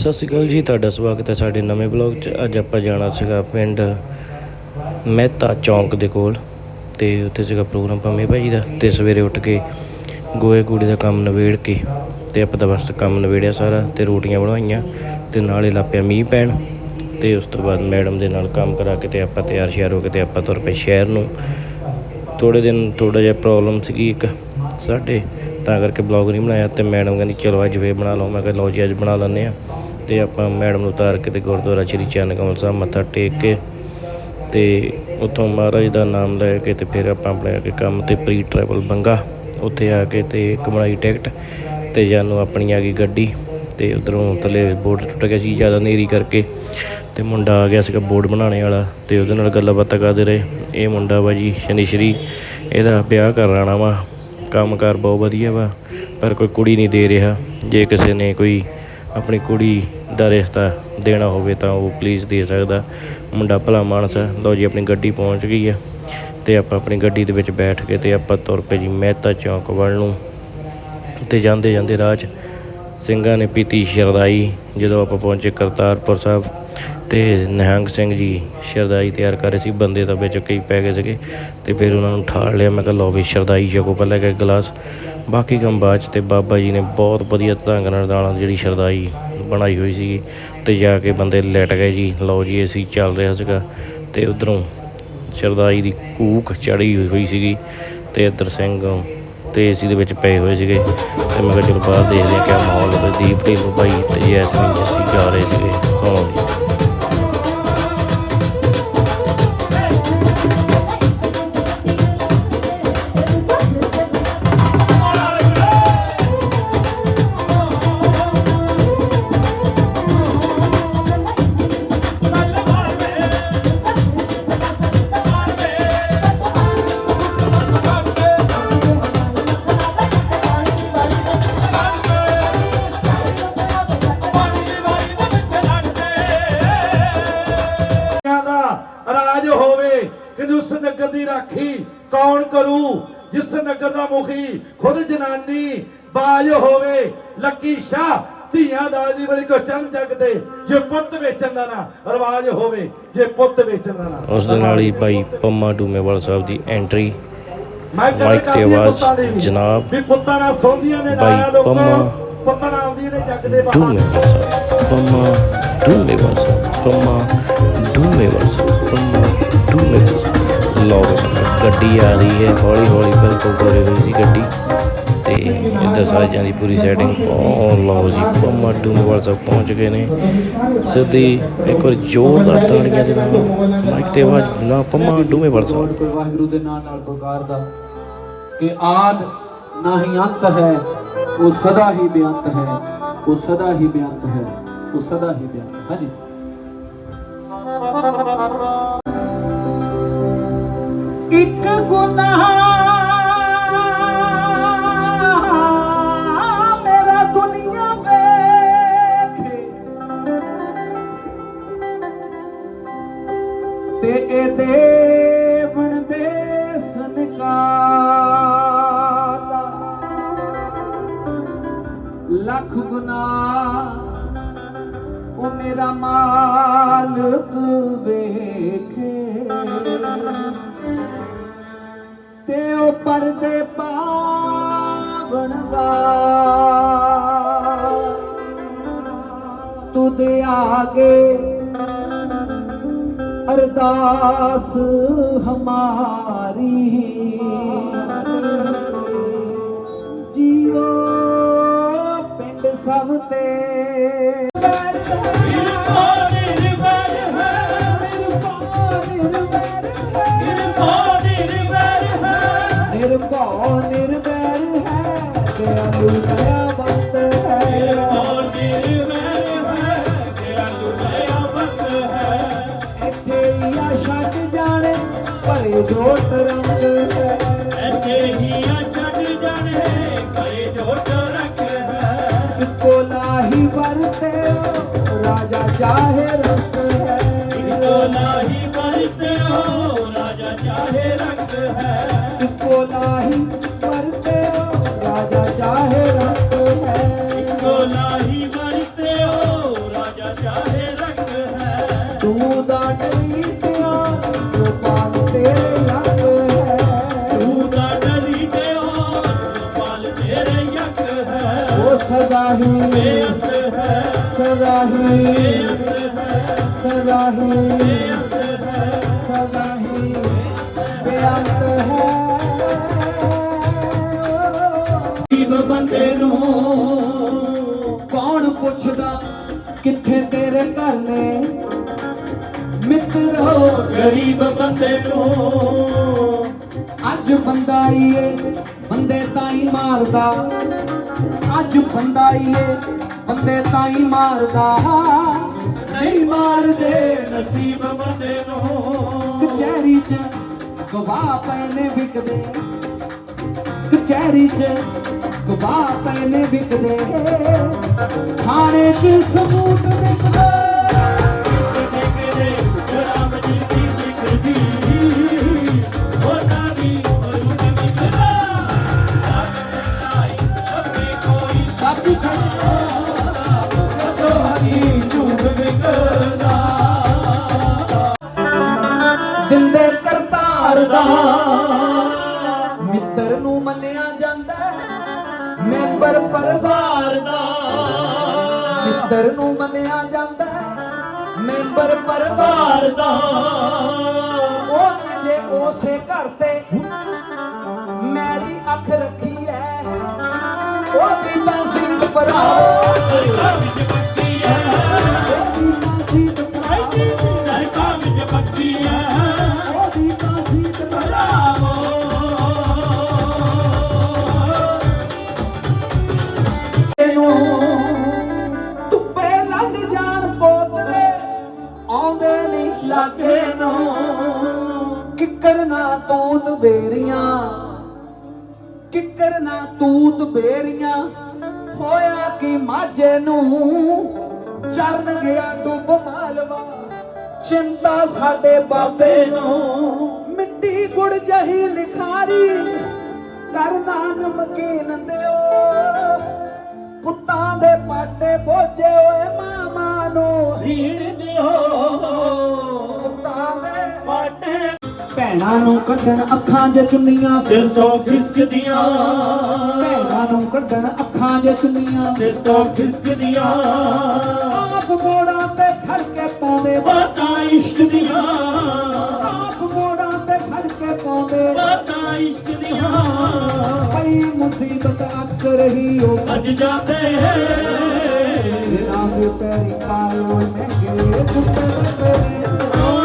ਸਤਿ ਸ਼੍ਰੀ ਅਕਾਲ ਜੀ, ਤੁਹਾਡਾ ਸਵਾਗਤ ਹੈ ਸਾਡੇ ਨਵੇਂ ਬਲੌਗ 'ਚ। ਅੱਜ ਆਪਾਂ ਜਾਣਾ ਸੀਗਾ ਪਿੰਡ ਮਹਿਤਾ ਚੌਂਕ ਦੇ ਕੋਲ ਤੇ ਉੱਥੇ ਸੀਗਾ ਪ੍ਰੋਗਰਾਮ ਪੰਮੇ ਭਾਈ ਦਾ ਤੇ ਸਵੇਰੇ ਉੱਠ ਕੇ ਗੋਏ ਕੂੜੇ ਦਾ ਕੰਮ ਨਵੇੜ ਕੇ ਤੇ ਆਪਾਂ ਦਾ ਬਸ ਕੰਮ ਨਵੇੜਿਆ ਸਾਰਾ ਤੇ ਰੋਟੀਆਂ ਬਣਾਈਆਂ ਤੇ ਨਾਲੇ ਲਾਪਿਆ ਮੀਂਹ ਪੈਣ ਤੇ ਉਸ ਤੋਂ ਬਾਅਦ ਮੈਡਮ ਦੇ ਨਾਲ ਕੰਮ ਕਰਾ ਕੇ ਤੇ ਆਪਾਂ ਤਿਆਰ ਸ਼ਿਆਰ ਹੋ ਕੇ ਤੇ ਆਪਾਂ ਤੁਰ ਪਏ ਸ਼ਹਿਰ ਨੂੰ। ਥੋੜੇ ਦਿਨ ਥੋੜਾ ਜਿਹਾ ਪ੍ਰੋਬਲਮ ਸੀਗੀ ਇੱਕ ਸਾਡੇ, ਤਾਂ ਕਰਕੇ ਬਲੌਗ ਨਹੀਂ ਬਣਾਇਆ ਤੇ ਮੈਡਮ ਕਹਿੰਦੀ, ਚਲੋ ਅੱਜ ਵੇ ਬਣਾ ਲਓ। ਮੈਂ ਕਿਹਾ, ਲਓ ਜੀ, ਅੱਜ ਬਣਾ ਲੈਂਦੇ ਆ ਤੇ ਆਪਾਂ ਮੈਡਮ ਨੂੰ ਉਤਾਰ ਕੇ ਤੇ ਗੁਰਦੁਆਰਾ ਸ਼੍ਰੀ ਚੰਨ ਕਮਲ ਸਾਹਿਬ ਮੱਥਾ ਟੇਕ ਕੇ ਤੇ ਉੱਥੋਂ ਮਹਾਰਾਜ ਦਾ ਨਾਮ ਲੈ ਕੇ ਤੇ ਫਿਰ ਆਪਾਂ ਆਪਣੇ ਅੱਗੇ ਕੰਮ ਤੇ ਪ੍ਰੀ ਟਰੈਵਲ ਬੰਗਾ। ਉੱਥੇ ਆ ਕੇ ਤੇ ਇੱਕ ਟਿਕਟ ਤੇ ਜਾਨੂੰ ਆਪਣੀ ਆ ਗਈ ਗੱਡੀ ਤੇ ਉਧਰੋਂ ਥੱਲੇ ਬੋਰਡ ਟੁੱਟ ਗਿਆ ਸੀ, ਜ਼ਿਆਦਾ ਨੇਰੀ ਕਰਕੇ ਤੇ ਮੁੰਡਾ ਆ ਗਿਆ ਸੀਗਾ ਬੋਰਡ ਬਣਾਉਣੇ ਵਾਲਾ ਤੇ ਉਹਦੇ ਨਾਲ ਗੱਲਾਂ ਬਾਤਾਂ ਕਰਦੇ ਰਹੇ। ਇਹ ਮੁੰਡਾ ਵਾ ਜੀ ਸ਼ਨੀਸ਼ਰੀ, ਇਹਦਾ ਵਿਆਹ ਕਰਾਉਣਾ ਵਾ। ਕੰਮਕਾਰ ਬਹੁਤ ਵਧੀਆ ਵਾ, ਪਰ ਕੋਈ ਕੁੜੀ ਨਹੀਂ ਦੇ ਰਿਹਾ। ਜੇ ਕਿਸੇ ਨੇ ਕੋਈ ਆਪਣੀ ਕੁੜੀ ਦਾ ਰਿਸ਼ਤਾ ਦੇਣਾ ਹੋਵੇ ਤਾਂ ਉਹ ਪਲੀਜ਼ ਦੇ ਸਕਦਾ। ਮੁੰਡਾ ਭਲਾ ਮਾਨਸ ਲਓ ਜੀ, ਆਪਣੀ ਗੱਡੀ ਪਹੁੰਚ ਗਈ ਆ ਤੇ ਆਪਾਂ ਆਪਣੀ ਗੱਡੀ ਦੇ ਵਿੱਚ ਬੈਠ ਕੇ ਤੇ ਆਪਾਂ ਤੁਰ ਪਏ ਜੀ ਮਹਿਤਾ ਚੌਂਕ ਵੱਲ ਨੂੰ। ਤੇ ਜਾਂਦੇ ਜਾਂਦੇ ਰਾਹ 'ਚ ਸਿੰਘਾਂ ਨੇ ਪੀਤੀ ਸ਼ਰਦਾਈ ਜਦੋਂ ਆਪਾਂ ਪਹੁੰਚੇ ਕਰਤਾਰਪੁਰ ਸਾਹਿਬ। ਅਤੇ ਨਿਹੰਗ ਸਿੰਘ ਜੀ ਸ਼ਰਦਾਈ ਤਿਆਰ ਕਰ ਰਹੇ ਸੀ, ਬੰਦੇ ਤਾਂ ਵਿੱਚ ਕਈ ਪੈ ਗਏ ਸੀਗੇ ਅਤੇ ਫਿਰ ਉਹਨਾਂ ਨੂੰ ਠਾਲ ਲਿਆ, ਮੈਂ ਕਿਹਾ ਲਓ ਵੀ ਸ਼ਰਦਾਈ ਛਕੋ ਪਹਿਲਾਂ ਇੱਕ ਗਲਾਸ, ਬਾਕੀ ਕੰਮ ਬਾਅਦ 'ਚ ਤੇ ਬਾਬਾ ਜੀ ਨੇ ਬਹੁਤ ਵਧੀਆ ਢੰਗ ਨਾਲ ਨਾਲ ਜਿਹੜੀ ਸ਼ਰਦਾਈ ਬਣਾਈ ਹੋਈ ਸੀਗੀ ਅਤੇ ਜਾ ਕੇ ਬੰਦੇ ਲੈਟ ਗਏ ਜੀ, ਲਓ ਜੀ ਏਸੀ ਚੱਲ ਰਿਹਾ ਸੀਗਾ ਅਤੇ ਉੱਧਰੋਂ ਸ਼ਰਦਾਈ ਦੀ ਕੂਕ ਚੜੀ ਹੋਈ ਸੀਗੀ ਅਤੇ ਇੱਧਰ ਸਿੰਘ ਤੇ ਏਸੀ ਦੇ ਵਿੱਚ ਪਏ ਹੋਏ ਸੀਗੇ ਤੇ ਮੈਂ ਕਿਹਾ ਚਲੋ ਬਾਹਰ ਦੇਖਦੇ ਹਾਂ ਕਿਆ ਮਾਹੌਲ ਹੈ। ਦੀਪ ਢਿੱਲੋਂ ਭਾਈ ਤੇ ਜੈਸਮੀਨ ਜੱਸੀ ਗਾ ਰਹੇ ਸੀਗੇ ਸੁਣੋ ਮੁਖੀ ਖੁਦ ਜਨਾਨੀ ਬਾਜ ਹੋਵੇ ਲੱਕੀ ਸ਼ਾਹ ਧੀਆਂ ਦਾ ਦੀ ਬੜੀ ਕੋ ਚੰਨ ਜਗ ਤੇ ਜੇ ਪੁੱਤ ਵੇਚਣ ਦਾ ਨਾ ਰਿਵਾਜ ਹੋਵੇ ਜੇ ਪੁੱਤ ਵੇਚਣ ਦਾ ਨਾ ਉਸ ਦੇ ਨਾਲ ਹੀ ਭਾਈ ਪੰਮਾ ਡੂਮੇਵਾਲ ਸਾਹਿਬ ਦੀ ਐਂਟਰੀ ਮਾਈਕ ਤੇ ਆਵਾਜ਼। ਜਨਾਬ ਵੀ ਪੁੱਤਾਂ ਨਾਲ ਸੌਂਦੀਆਂ ਨੇ ਨਾਇਆ ਲੋਕਾਂ ਪੰਮਾ ਪੁੱਤਾਂ ਨਾਲ ਆਉਂਦੀਆਂ ਨੇ ਜੱਗ ਦੇ ਬਾਹਰ ਪੰਮਾ ਡੂਮੇਵਾਲ ਸਾਹਿਬ ਪੰਮਾ ਡੂਮੇਵਾਲ ਸਾਹਿਬ ਪੰਮਾ ਡੂਮੇਵਾਲ ਸਾਹਿਬ ਲਓ, ਗੱਡੀ ਆ ਰਹੀ ਹੈ, ਹੌਲੀ ਹੌਲੀ ਬਿਲਕੁਲ ਤੋਰੀ ਹੋਈ ਸੀ ਗੱਡੀ। ਤੇ ਇੱਧਰ ਸਾਜਾਂ ਦੀ ਪੂਰੀ ਸੈਟਿੰਗ ਉਹ ਲਓ ਜੀ, ਪੰਮਾ ਡੂਮੇਵਾਲ ਸਾਹਿਬ ਪਹੁੰਚ ਗਏ ਨੇ। ਸਿੱਧੀ ਇੱਕ ਵਾਰ ਜ਼ੋਰਦਾਰ ਤਾੜੀਆਂ ਦੇ ਨਾਲ, ਮਾਈਕ ਤੇ ਆਵਾਜ਼ ਨਾ ਪੰਮਾ ਡੂਮੇਵਾਲ ਸਾਹਿਬ। ਵਾਹਿਗੁਰੂ ਦੇ ਨਾਂ ਨਾਲ ਪੁਕਾਰ ਦਾ, ਕਿ ਆਦ ਨਾ ਹੀ ਅੰਤ ਹੈ, ਉਹ ਸਦਾ ਹੀ ਬੇਅੰਤ ਹੈ, ਉਹ ਸਦਾ ਹੀ ਬੇਅੰਤ ਹੈ, ਉਹ ਸਦਾ ਹੀ ਬੇਅੰਤ ਹਾਂਜੀ। ਇੱਕ ਗੁਨਾਹ ਮੇਰਾ ਦੁਨੀਆ ਵੇਖੇ। ਤੇ ਇਹ ਬਣਦੇ ਦੇ ਸੰਕਾਲਾ ਲੱਖ ਗੁਨਾ ਉਹ ਮੇਰਾ ਮਾਲਕ ਵੇਖੇ। ਤੇ ਉਹ ਪਰਦੇ ਪਾਵਣ ਦਾ। ਤੁਧ ਆਗੇ ਅਰਦਾਸ ਹਮਾਰੀ। ਜੀਓ ਪਿੰਡ ਸਭ ਤੇ। ਨਿਰਭਉ ਨਿਰਵੈਰ ਹੈ। ਦਇਆਲੂ ਦਇਆਵੰਤ ਹੈ ਇੱਥੇ ਹੀ ਆ ਛੱਡ ਜਾਣੇ ਭਰੇ ਜੋਟ ਰੰਗ ਹੈ ਇੱਕੋ ਲਾਹੀ ਵਰਤੇ ਰਾਜਾ ਚਾਹੇ ਰੰਗ ਹੈ ਇੱਕੋ ਲਾਹੀ ਵਰਤੇ नाही ਬੰਦੇ ਨੂੰ। ਕੌਣ ਪੁੱਛਦਾ ਕਿੱਥੇ ਤੇਰੇ ਘਰ ਨੇ? ਮਿੱਤਰੋ ਗਰੀਬ ਬੰਦੇ ਨੂੰ। ਅੱਜ ਬੰਦਾ ਈ ਬੰਦੇ ਤਾਂ ਹੀ ਮਾਰਦਾ। ਅੱਜ ਬੰਦਾ ਈ ਬੰਦੇ ਤਾਂ ਹੀ ਮਾਰਦਾ। ਨਹੀਂ ਮਾਰਦੇ ਨਸੀਬ ਬੰਦੇ ਨੂੰ। ਕਚਹਿਰੀ 'ਚ ਗਵਾਹ ਪਏ ਨੇ ਵਿਕਦੇ। ਕਚਹਿਰੀ 'ਚ ਗਵਾਹ ਪਏ ਨੇ ਵਿਕਦੇ। ਥਾਣੇ 'ਚ ਸਬੂਤ ਵਿਕਦੇ ਟਿਕਦੇ ਰਾਮ ਜੀ ਦੀ ਵਿਕਦੀ। ਮਿੱਤਰ ਨੂੰ ਮੰਨਿਆ ਜਾਂਦਾ ਮੈਂਬਰ ਪਰਿਵਾਰ ਭਾਰ ਦਾ। ਉਹਨੇ ਜੇ ਉਸੇ ਘਰ ਤੇ ਮੈਲੀ ਅੱਖ ਰੱਖੀ ਐ ਉਹਦੀ ਤਾਂ ਸਿੰਘ ਭਰਾ ਚਰਨ ਗਿਆ ਡੁੱਬ ਮਾਲਵਾ। ਚਿੰਤਾ ਸਾਡੇ ਬਾਬੇ ਨੂੰ। ਮਿੱਟੀ ਗੁੜ ਜਹੀ ਲਿਖਾਰੀ। ਕਰਨਾ ਨਮਕੀਨ ਦਿਓ। ਪੁੱਤਾਂ ਦੇ ਪਾਟੇ ਬੋਝੇ ਓਏ ਮਾਮਾ ਨੂੰ। ਸੀਣ ਦਿਓ। ਪੁੱਤਾਂ ਦੇ ਪਾਟੇ ਭੈਣਾਂ ਨੂੰ ਕੱਢਣ ਅੱਖਾਂ 'ਚ ਚੁੰਨੀਆਂ ਸਿਰ ਤੋਂ ਖਿਸਕਦੀਆਂ। ਭੈਣਾਂ ਨੂੰ ਕੱਢਣ ਅੱਖਾਂ 'ਚ ਚੁੰਨੀਆਂ ਸਿਰ ਤੋਂ ਖਿਸਕਦੀਆਂ। ਆਪ ਮੋੜਾਂ ਤੇ ਖੜ ਕੇ ਪਾਉਂਦੇ ਬਾਤਾਂ ਇਸ਼ਕ ਦੀਆਂ। ਆਪ ਮੋੜਾਂ ਤੇ ਖੜ ਕੇ ਪਾਉਂਦੇ ਬਾਤਾਂ ਇਸ਼ਕ ਦੀਆਂ। ਪਈ ਮੁਸੀਬਤ ਅਕਸਰ ਹੀ ਉਹ ਭੱਜ ਜਾਂਦੇ ਹੈ ਦੇ ਪੈਰੀ ਕਾਲੋ ਮਹਿੰਗੇ ਕੁੱਤੇ ਤੇਰੇ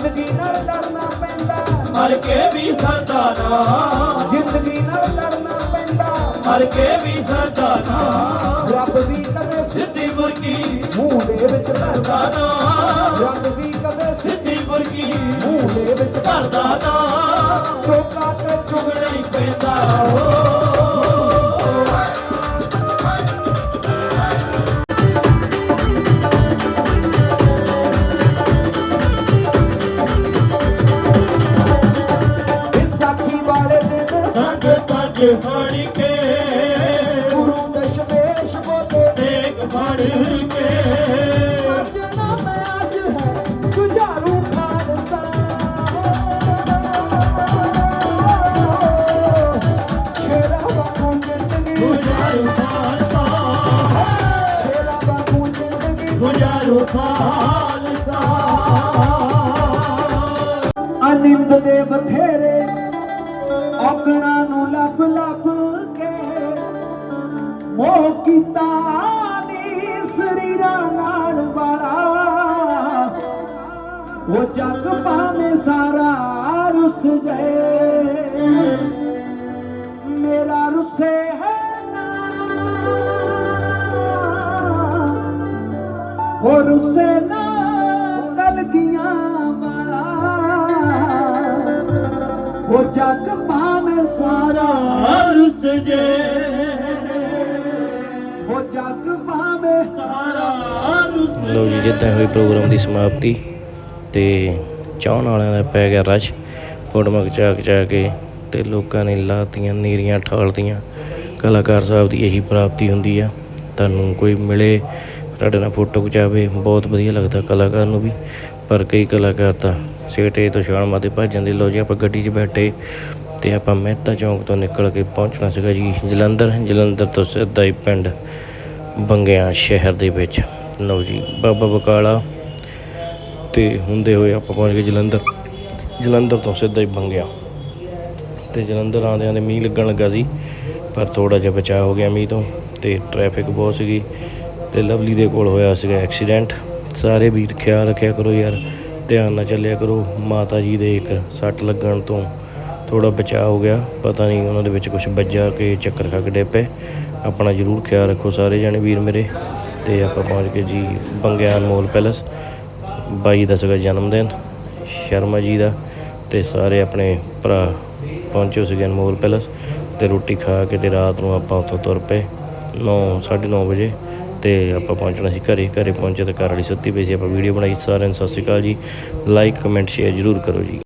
ਜ਼ਿੰਦਗੀ ਨਾਲ ਲੜਨਾ ਪੈਂਦਾ। ਮਰ ਕੇ ਵੀ ਸਰਦਾਨਾ ਜ਼ਿੰਦਗੀ ਨਾਲ ਲੜਨਾ ਪੈਂਦਾ। ਮਰ ਕੇ ਵੀ ਸਰਦਾਨਾ ਰੱਬ ਵੀ ਕਦੇ ਸਿੱਧੀ ਮੁਰਗੀ ਮੂੰਹ ਦੇ ਵਿੱਚ ਧਰਦਾ ਸਰਦਾਨਾ ਰੱਬ ਵੀ ਕਦੇ ਸਿੱਧੀ ਮੁਰਗੀ ਮੂੰਹ ਦੇ ਵਿੱਚ ਧਰਦਾ ਨਾ। ਪੱਜ ਫੜ ਕੇ ਗੁਰੂ ਦਸ਼ਮੇਸ਼ ਬੋਲੇ ਦੇਖ ਫੜ ਕੇ। ਸਜਣਾ ਮੈਂ ਅੱਜ ਹੈ ਗੁਜਾਰੂ ਖਾਲਸਾ। ਸ਼ੇਰਾ ਬਾਪੂ ਜ਼ਿੰਦਗੀ। ਗੁਜ਼ਾਰੂ ਖਾਲਸਾ। ਸ਼ੇਰਾ ਬਾਪੂ ਜ਼ਿੰਦਗੀ। ਗੁਜ਼ਾਰੂ ਖਾਲਸਾ ਕੀਤਾ ਨੀ ਸਰੀਰਾਂ ਨਾਲ ਵਾਲਾ। ਉਹ ਜੱਗ ਪਾਵੇਂ ਸਾਰਾ ਰੁੱਸ ਜਾਏ। ਮੇਰਾ ਰੁੱਸੇ ਹੈ ਨਾ। ਹੋ ਰੁੱਸੇ ਨਾ ਕਲਗੀਆਂ ਵਾਲਾ। ਉਹ ਜੱਗ ਭਾਵੇਂ ਸਾਰਾ ਰੁੱਸ ਜੇ ਲਓ ਜੀ, ਜਿੱਦਾਂ ਹੋਈ ਪ੍ਰੋਗਰਾਮ ਦੀ ਸਮਾਪਤੀ ਤੇ ਚਾਹਣ ਵਾਲਿਆਂ ਦਾ ਪੈ ਗਿਆ ਰਸ਼ ਫੋਟੋਆਂ ਖਿਚਾ ਖਿਚਾ ਕੇ ਤੇ ਲੋਕਾਂ ਨੇ ਲਾਤੀਆਂ, ਨੀਰੀਆਂ ਠਾਲਤੀਆਂ। ਕਲਾਕਾਰ ਸਾਹਿਬ ਦੀ ਇਹੀ ਪ੍ਰਾਪਤੀ ਹੁੰਦੀ ਆ। ਤੁਹਾਨੂੰ ਕੋਈ ਮਿਲੇ, ਤੁਹਾਡੇ ਨਾਲ ਫੋਟੋ ਖਿਚਾਵੇ, ਬਹੁਤ ਵਧੀਆ ਲੱਗਦਾ ਕਲਾਕਾਰ ਨੂੰ ਵੀ। ਪਰ ਕਈ ਕਲਾਕਾਰ ਤਾਂ ਸੇਟੇ ਤੋਂ ਛਾਲ ਮਾਰਦੇ ਭੱਜ ਜਾਂਦੇ ਲਓ ਜੀ ਆਪਾਂ ਗੱਡੀ 'ਚ ਬੈਠੇ ਤੇ ਆਪਾਂ ਮਹਿਤਾ ਚੌਂਕ ਤੋਂ ਨਿਕਲ ਕੇ ਪਹੁੰਚਣਾ ਸੀਗਾ ਜੀ, ਜਲੰਧਰ ਜਲੰਧਰ ਤੋਂ ਸਿੱਧਾ ਹੀ ਪਿੰਡ ਬੰਗਿਆਂ ਸ਼ਹਿਰ ਦੇ ਵਿੱਚ। ਲਓ ਜੀ, ਬਾਬਾ ਬਕਾਲਾ ਤੇ ਹੁੰਦੇ ਹੋਏ ਆਪਾਂ ਪਹੁੰਚ ਗਏ ਜਲੰਧਰ। ਜਲੰਧਰ ਤੋਂ ਸਿੱਧਾ ਹੀ ਬੰਗਿਆ। ਤੇ ਜਲੰਧਰ ਆਉਂਦਿਆਂ ਦੇ ਮੀਂਹ ਲੱਗਣ ਲੱਗਾ ਸੀ, ਪਰ ਥੋੜਾ ਜਿਹਾ ਬਚਾਅ ਹੋ ਗਿਆ ਮੀਂਹ ਤੋਂ ਤੇ ਟ੍ਰੈਫਿਕ ਬਹੁਤ ਸੀਗੀ ਤੇ ਲਵਲੀ ਦੇ ਕੋਲ ਹੋਇਆ ਸੀਗਾ ਐਕਸੀਡੈਂਟ ਸਾਰੇ ਵੀਰ ਖਿਆਲ ਰੱਖਿਆ ਕਰੋ ਯਾਰ, ਧਿਆਨ ਨਾਲ ਚੱਲਿਆ ਕਰੋ, ਮਾਤਾ ਜੀ ਦੇ ਇੱਕ ਸੱਟ ਲੱਗਣ ਤੋਂ ਥੋੜਾ ਬਚਾਅ ਹੋ ਗਿਆ। ਪਤਾ ਨਹੀਂ ਉਹਨਾਂ ਦੇ ਵਿੱਚ ਕੁਝ ਵੱਜਾ ਕੇ ਚੱਕਰ ਖਾ ਕੇ ਡੇ ਪਏ। ਆਪਣਾ ਜ਼ਰੂਰ ਖਿਆਲ ਰੱਖੋ ਸਾਰੇ ਜਣੇ ਵੀਰ ਮੇਰੇ। ਤੇ ਆਪਾਂ ਪਹੁੰਚ ਗਏ ਜੀ ਬੰਗਿਆ ਅਨਮੋਲ ਪੈਲਸ। ਬਾਈ ਦਾ ਸੀਗਾ ਜਨਮ ਦਿਨ, ਸ਼ਰਮਾ ਜੀ ਦਾ ਤੇ ਸਾਰੇ ਆਪਣੇ ਭਰਾ ਪਹੁੰਚੇ ਸੀਗੇ ਅਨਮੋਲ ਪੈਲਸ ਤੇ ਰੋਟੀ ਖਾ ਕੇ ਤੇ ਰਾਤ ਨੂੰ ਆਪਾਂ ਉੱਥੋਂ ਤੁਰ ਪਏ। 9 9:30 ਵਜੇ ਤੇ ਆਪਾਂ ਪਹੁੰਚਣਾ ਸੀ ਘਰੇ। ਘਰੇ ਪਹੁੰਚੇ ਤੇ ਘਰ ਵਾਲੀ ਸੁੱਤੀ ਪਈ ਸੀ। ਆਪਾਂ ਵੀਡੀਓ ਬਣਾਈ ਸਾਰਿਆਂ ਨੂੰ, ਸਤਿ ਸ਼੍ਰੀ ਅਕਾਲ ਜੀ। ਲਾਈਕ ਕਮੈਂਟ ਸ਼ੇਅਰ ਜ਼ਰੂਰ ਕਰੋ ਜੀ।